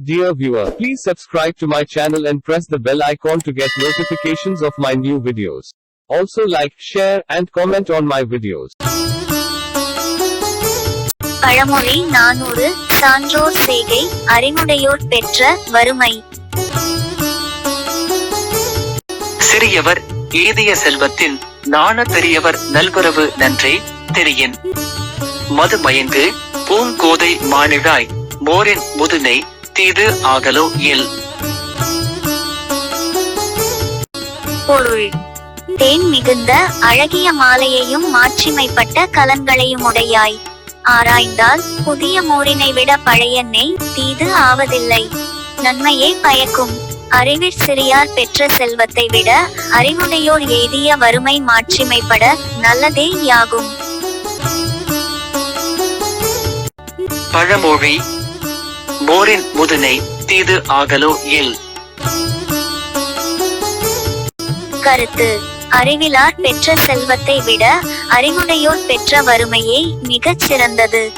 Dear viewer, please subscribe to my channel and press the bell icon to get notifications of my new videos. Also like, share, and comment on my videos. பழமொழி நானூறு சான்றோர் செய்கை அறிவுடையோர் பெற்ற வறுமை சிறியவர் எய்திய செல்வத்தின் நாண பெரியவர் நல்குரவு நன்றே தெரியின் மது மயங்கு பூங்கோதை மானிழாய் மோரின் முதுனை தீது ஆகலோ இல் பொருள். தேன் மிகுந்த அழகிய மாலையையும் மாட்சிமைப்பட்ட கலன்களையும் உடையாய் ஆராய்ந்தால் புதிய மோரினை விட பழைய நெய் தீது ஆவதில்லை. நன்மையே பயக்கும். அறிவிற் சிறியார் பெற்ற செல்வத்தை விட அறிவுடையோர் எய்திய வறுமை மாட்சிமைப்பட நல்லதே யாகும். பழமொழி மோரின் முதுனை தீது ஆகலோ இல். கருத்து. அறிவிலார் பெற்ற செல்வத்தை விட அறிவுடையோர் பெற்ற வறுமையே மிகச் சிறந்தது.